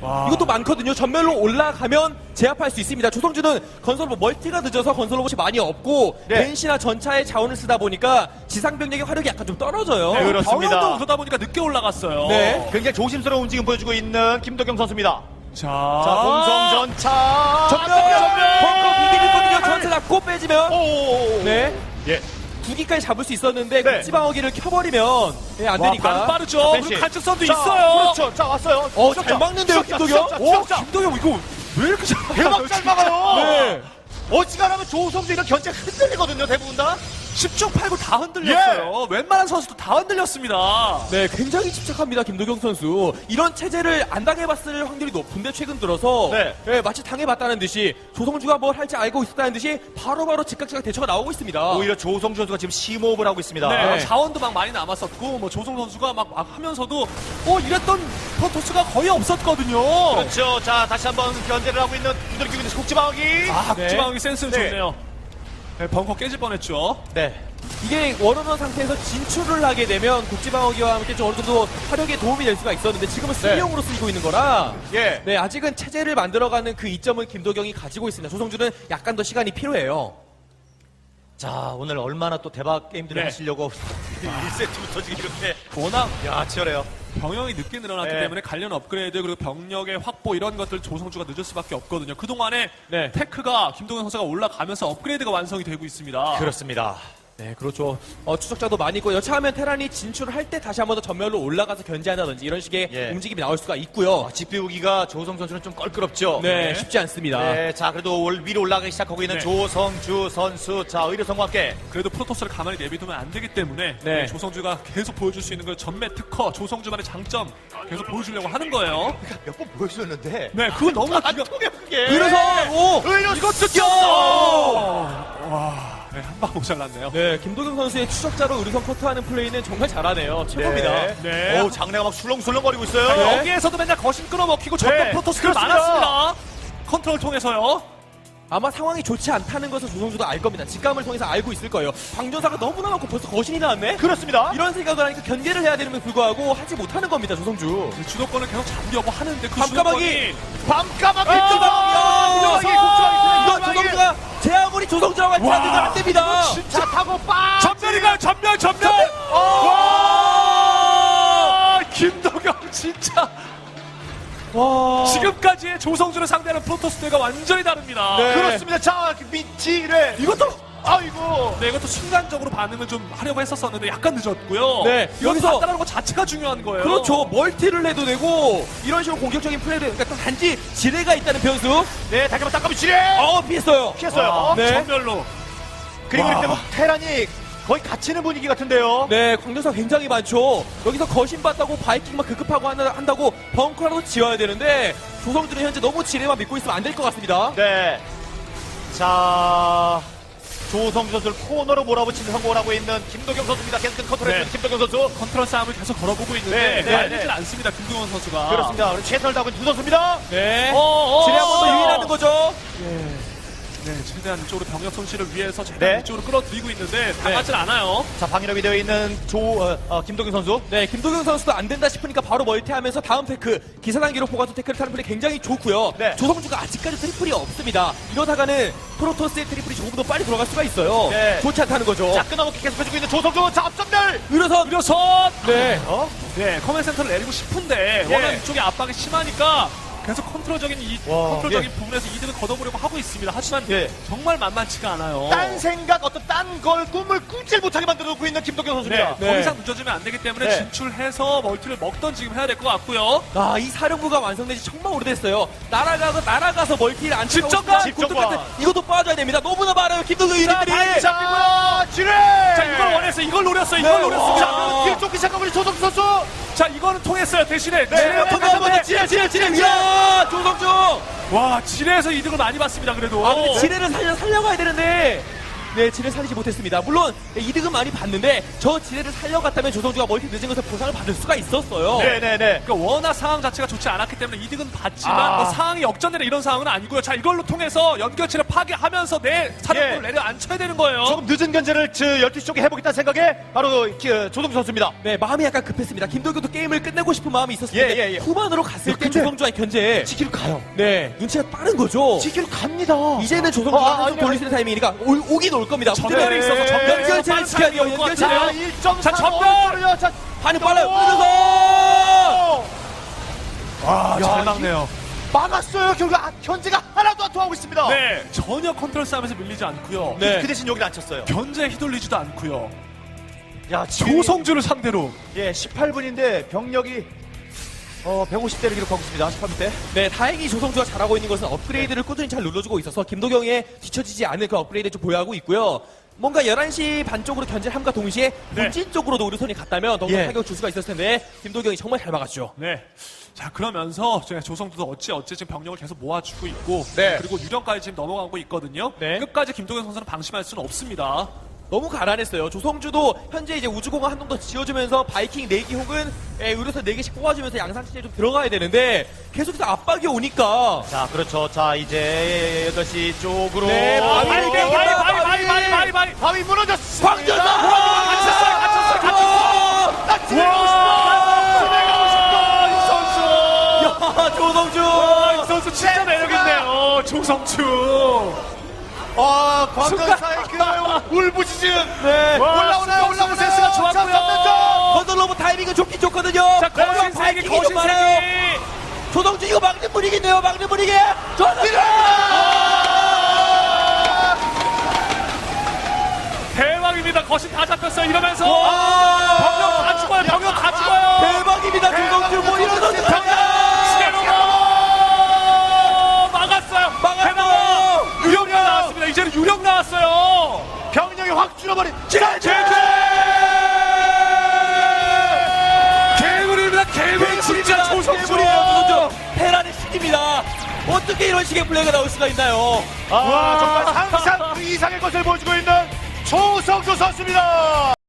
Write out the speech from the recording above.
와. 이것도 많거든요. 전멸로 올라가면 제압할 수 있습니다. 조성주는 건설로 멀티가 늦어서 건설 로봇이 많이 없고 네. 벤시나 전차에 자원을 쓰다 보니까 지상 병력의 화력이 약간 좀 떨어져요. 네, 그렇습니다. 병력도 그러다 보니까 늦게 올라갔어요. 네. 굉장히 조심스러운 움직임 보여주고 있는 김도경 선수입니다. 자, 자, 공성 전차. 전멸! 벙커 두기 있거든요. 전차 잡고 빼지면 오. 네. 예. 두 기까지 잡을 수 있었는데 네. 국지방어기를 켜버리면 네, 안 와, 되니까. 반응 빠르죠. 그리고 갈증선도 자, 있어요. 그렇죠. 자, 왔어요. 어. 잘 막는데요, 김도경? 오. 김동영 이거 왜 이렇게 잘 대박 잘 막아요. 네. 어지간하면 조성주 이런 견제 흔들리거든요, 대부분 다. 10중 8구 다 흔들렸어요. 웬만한 선수도 다 흔들렸습니다. 네, 굉장히 집착합니다, 김도경 선수. 이런 체제를 안 당해봤을 확률이 높은데, 최근 들어서. 네. 마치 당해봤다는 듯이, 조성주가 뭘 할지 알고 있었다는 듯이, 바로바로 즉각즉각 대처가 나오고 있습니다. 오히려 조성주 선수가 지금 심호흡을 하고 있습니다. 네, 네. 자원도 막 많이 남았었고 뭐 조성 선수가 막, 막 하면서도 어 이랬던 프로토스가 거의 없었거든요. 그렇죠. 자, 다시 한번 견제를 하고 있는 있는 국지방어기. 아, 네. 국지방어기 센스 는 네. 좋네요. 네, 벙커 깨질 뻔했죠. 네. 이게 원어원 상태에서 진출을 하게 되면, 국지방어기와 함께 좀 어느 정도 화력에 도움이 될 수가 있었는데, 지금은 수비용으로 쓰이고 있는 거라. 예. 네, 아직은 체제를 만들어가는 그 이점을 김도경이 가지고 있습니다. 조성주는 약간 더 시간이 필요해요. 자, 오늘 얼마나 또 대박 게임들을 네. 하시려고 1세트부터 지금 이렇게. 워낙 야, 치열해요. 병력이 늦게 늘어났기 네. 때문에 관련 업그레이드 그리고 병력의 확보 이런 것들 조성주가 늦을 수밖에 없거든요. 그동안에 네. 테크가 김동현 선수가 올라가면서 업그레이드가 완성이 되고 있습니다. 그렇습니다. 네, 그렇죠. 어, 추적자도 많이 있고 여차하면 테란이 진출을 할 때 다시 한 번 더 전멸로 올라가서 견제한다든지 이런 식의 예. 움직임이 나올 수가 있고요. 아, 집 비우기가 조성 선수는 좀 껄끄럽죠. 네, 쉽지 않습니다. 네, 자, 그래도 올- 위로 올라가기 시작하고 있는 네. 조성주 선수. 자, 의료성과 함께. 그래도 프로토스를 가만히 내비두면 안 되기 때문에 네. 네, 조성주가 계속 보여줄 수 있는 그 전매 특허, 조성주만의 장점 계속 보여주려고 하는 거예요. 몇번 보여주셨는데. 네, 그거 너무나 안 기가 통해, 그게. 그래서 오! 의료 이것도 와, 네, 한방 모자랐네요. 네, 김도경 선수의 추적자로 의료선 커트하는 플레이는 정말 잘하네요. 최고입니다. 네. 네. 오, 장내가 막 술렁술렁거리고 있어요. 자, 여기에서도 맨날 거신 끊어먹히고 전면 네, 프로토스가. 많았습니다. 컨트롤 통해서요. 아마 상황이 좋지 않다는 것을 조성주도 알 겁니다. 직감을 통해서 알고 있을 거예요. 방전사가 너무나 많고 벌써 거신이 나왔네? 그렇습니다. 이런 생각을 하니까 견제를 해야 되는 데 불구하고 하지 못하는 겁니다, 조성주. 주도권을 계속 잡으려고 하는데 그 밤까마귀! 밤까마귀 아, 뚜껑! 이거 조성주가 제 아무리 조성주라고 할지 안 됩니다. 자, 타고 빠! 전멸이가요, 전멸, 전멸! 와! 김도경 진짜 와. 지금까지의 조성주를 상대하는 프로토스들과 완전히 다릅니다. 네. 그렇습니다. 자, 미치래. 이것도 아이고. 네, 이것도 순간적으로 반응을 좀 하려고 했었었는데 약간 늦었고요. 네, 여기서 간단한 것 자체가 중요한 거예요. 그렇죠. 멀티를 해도 되고 이런 식으로 공격적인 플레이를 그러니까 또 단지 지뢰가 있다는 변수. 네, 다시 한번 닦아면 지뢰! 어 피했어요. 피했어요. 아, 네. 전멸로. 그리고 와. 이렇게 뭐 테란이 거의 갇히는 분위기 같은데요. 네, 광전사 굉장히 많죠. 여기서 거신 받다고 바이킹만 급급하고 한다- 한다고 벙커라도 지어야 되는데 조성주는 현재 너무 지뢰만 믿고 있으면 안 될 것 같습니다. 네. 자, 조성주 선수를 코너로 몰아붙이는 성공을 하고 있는 김도경 선수입니다. 계속 컨트롤해주는 네. 김도경 선수. 컨트롤 싸움을 계속 걸어보고 있는데 네, 네, 말리질 네. 않습니다. 김동원 선수가. 그렇습니다. 우리 최선을 다하고 있는 두 선수입니다. 네. 어, 어, 지뢰 한 번더 어. 유인하는 거죠. 네, 최대한 이쪽으로 병력 손실을 위해서 네. 최대한 이쪽으로 끌어들이고 있는데 당하진 않아요. 자, 방위력이 되어 있는 조, 어, 어, 김도경 선수. 네, 김도경 선수도 안 된다 싶으니까 바로 멀티하면서 다음 테크 기사단 기록 포가서 테크를 타는 플레이 굉장히 좋고요. 네. 조성주가 아직까지 트리플이 없습니다. 이러다가는 프로토스의 트리플이 조금 더 빨리 들어갈 수가 있어요. 네. 좋지 않다는 거죠. 자, 끊어먹기 계속 해주고 있는 조성주. 자, 앞전멸! 의료선 의료선! 네. 어? 네, 커맨 센터를 내리고 싶은데 예. 워낙 이쪽에 압박이 심하니까 계속 컨트롤적인 이 와, 컨트롤적인 예. 부분에서 이득을 거둬보려고 하고 있습니다. 하지만 예. 정말 만만치가 않아요. 딴 생각, 어떤 딴 걸, 꿈을 꾸질 못하게 만들어 놓고 있는 네, 선수입니다. 네. 더 이상 늦어지면 안 되기 때문에 네. 진출해서 멀티를 먹던 지금 해야 될 것 같고요. 아, 이 사령부가 완성된 지 정말 오래됐어요. 날아가서, 날아가서 멀티를 안 치고 집정관! 싶은 집정관! 때 이것도 빠져야 됩니다. 너무나 많아요, 김도경 유닛들이. 자, 지뢰! 자, 이걸 원했어요. 이걸 노렸어요. 이걸 네. 노렸습니다. 자, 뒤에 쫓기 시작하고 있는 조성주 선수. 자, 이거는 통했어요. 대신에 네, 통했는데 네, 지뢰, 지뢰, 지뢰, 이야! 조성주! 와, 지뢰에서 이득을 많이 봤습니다. 그래도. 아, 근데 지뢰를 살려, 살려가야 되는데. 네, 지뢰 살리지 못했습니다. 물론 네, 이득은 많이 봤는데 저 지뢰를 살려갔다면 조성주가 멀티 늦은 것을 보상을 받을 수가 있었어요. 네네네. 그러니까 워낙 상황 자체가 좋지 않았기 때문에 이득은 봤지만 아. 뭐 상황이 역전되는 이런 상황은 아니고요. 자 이걸로 통해서 연결체를 파괴하면서 내 사령부를 예. 내려앉혀야 되는 거예요. 조금 늦은 견제를 저 12시 쪽에 해보겠다는 생각에 바로 기- 어, 조동 선수입니다. 네, 마음이 약간 급했습니다. 김도규도 게임을 끝내고 싶은 마음이 있었을 텐데 예, 예, 예. 후반으로 갔을 때 근데- 조성주와의 견제 지키로 가요. 네, 눈치가 빠른 거죠. 지키로 갑니다. 이제는 조성주가 아, 아니, 돌릴 수 있는 타이밍이니까 올- 오긴 올 겁니다. 전멸이 있어서 있어서 연결체를 지켜야 돼요. 연결체를. 자, 1.4 자, 전멸! 자, 반응 빨라요. 오! 끌어서 와, 야, 잘 이- 막네요. 막았어요. 결국 아, 현재가 하나도 안 통하고 있습니다. 네, 전혀 컨트롤 싸움에서 밀리지 않고요. 네. 그 대신 여기는 안 쳤어요. 견제에 휘둘리지도 않고요. 야, 조성주를 상대로 예, 18분인데 병력이 어, 150대를 기록하고 있습니다. 18분 대. 네, 다행히 조성주가 잘하고 있는 것은 업그레이드를 꾸준히 잘 눌러주고 있어서 김도경의 뒤처지지 않는 그 업그레이드 좀 보유하고 있고요. 뭔가 11시 반 쪽으로 견제를 함과 동시에 네. 본진 쪽으로도 우르손이 갔다면 더욱더 예. 타격 줄 수가 있었을 텐데 김도경이 정말 잘 막았죠. 네. 자 그러면서 제가 조성주도 어찌 어찌 지금 병력을 계속 모아주고 있고 네. 그리고 유령까지 지금 넘어가고 있거든요. 네. 끝까지 김동현 선수는 방심할 수는 없습니다. 너무 가난했어요. 조성주도 현재 이제 우주공항 한동 더 지어주면서 바이킹 4기 혹은 예, 의료선 4개씩 뽑아주면서 양상치에 좀 들어가야 되는데 계속해서 압박이 오니까 자, 그렇죠. 자, 이제 8시 쪽으로. 네, 아, 바위, 바위, 바위, 바위, 바위, 바위, 바위, 바위, 바위, 바위. 무너졌습니다. 광전사! 갇혔어요, 갇혔어요, 갇혔어요. 나 집에 가고 싶다. 집에 가고 싶다. 이 선수. 야, 조성주! 아, 이 선수 진짜 매력 있네요. 조성주. 아, 광전사의 그 울부짖 음. 네. 올라오나요? 올라오나요? 센스가 좋았고요. 자, 삼連건설로브 타이밍은 좋긴 좋거든요. 자 거신 세기 거신. 세기. 조성주 이거 막는 분위기인데요. 막는 분위기. 조성주! 대박입니다. 거신 다 잡혔어요. 이러면서 와! 병력 다 죽어요. 병력 다 죽어요. 대박입니다. 조성 개구리 진짜. 조성주. 테란의 신입니다. 어떻게 이런 식의 플레이가 나올 수가 있나요? 아, 정말 상상 그 이상의 것을 보여주고 있는 조성조 선수입니다.